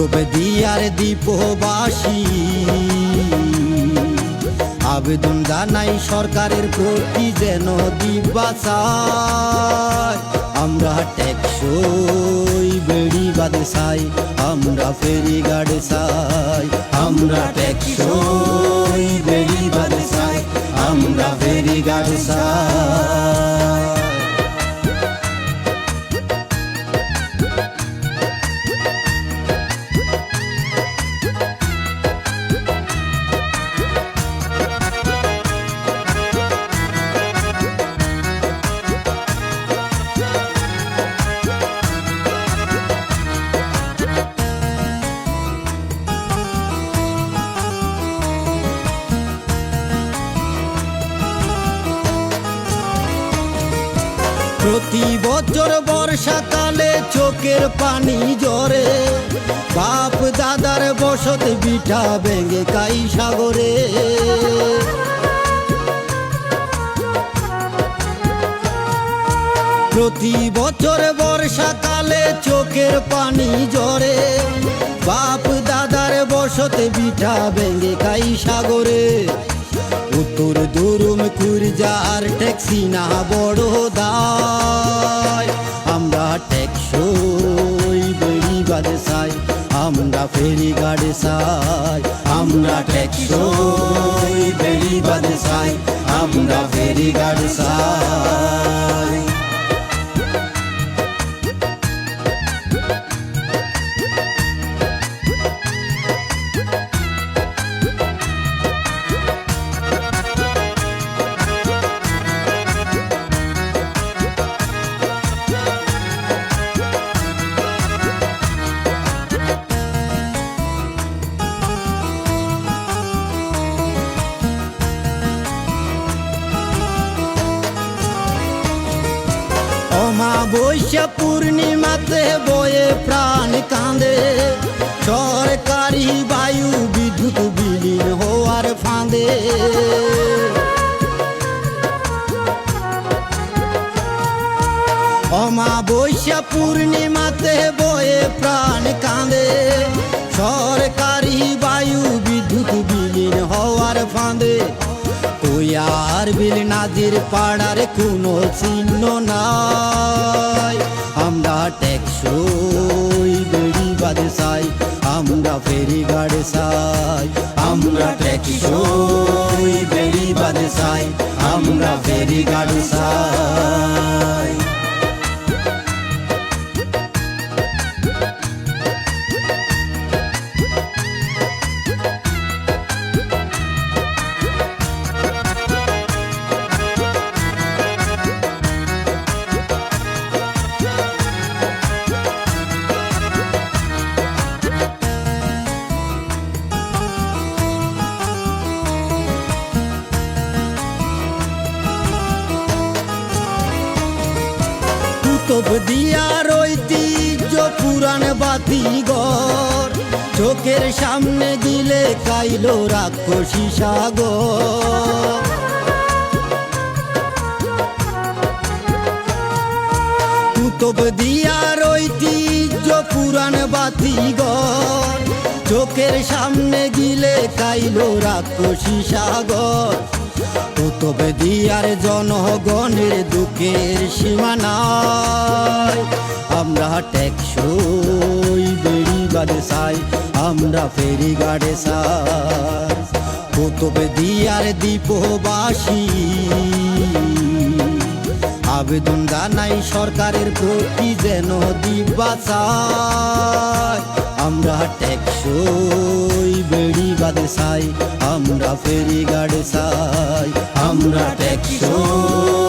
কুতুবে দিয়ার দীপবাসী আবেদন জানাই সরকারের প্রতি যেন দিবাসায় আমরা টেকসই বেড়ি বাদে চাই, আমরা ফেরি গাড়ে চাই। আমরা টেকসই বেড়ি বাদে চাই, আমরা ফেরি গাড়ে চাই। প্রতি বছর বর্ষাকালে চোখের পানি জরে বাপ দাদার বসত বিটা ভেঙে কাই সাগরে। প্রতি বছর বর্ষাকালে চোখের পানি জরে বাপ দাদার বসত বিটা ভেঙে কাই সাগরে। উত্তর দুরুম কুরজার ট্যাক্সি না বড় দায়। আমরা ট্যাক্সই বেড়ি বাদে চাই আমরা ফেরি গাড়ি চাই আমরা ট্যাক্সই বেড়ি বাদে চাই আমরা ফেরি গাড়ি চাই অমাবস্যা পূর্ণিমাতে বয়ে প্রাণ কাঁদে। সরকারি বায়ু বিদ্যুৎ বিলীন হওয়ার ফাঁদে। অমাবস্যা পূর্ণিমাতে বয়ে প্রাণ কাঁদে। সরকারি বায়ু বিদ্যুৎ বিলীন হওয়ার ফাঁদে। আর বিল নাজির পাড়ার কোনো চিহ্ন নাই। চাই আমরা ফেরি গাড়ি চাই কুতুব দিয়ার ঐতিহ্য পুরাণ বাতি ঘর চোখের সামনে দিলে কাইলো রাক্ষসী সাগর। কুতুব দিয়ার ঐতিহ্য পুরাণ বাতি ঘর চোখের সামনে গিলে কাইলো রাক্ষসী সাগর। কুতুব দিয়ার জনগণের দুঃখের সীমানায়। আমরা টেকসই বেড়ি গাড়ে চাই, আমরা ফেরি গাড়ে চাই। কুতুব দিয়ার দ্বীপবাসী, আবেদন জানাই সরকারের প্রতি যেন দিবাসায় আমরা টেকসই বেড়ি বাদে চাই আমরা ফেরি গাড়ি চাই আমরা টেকসই।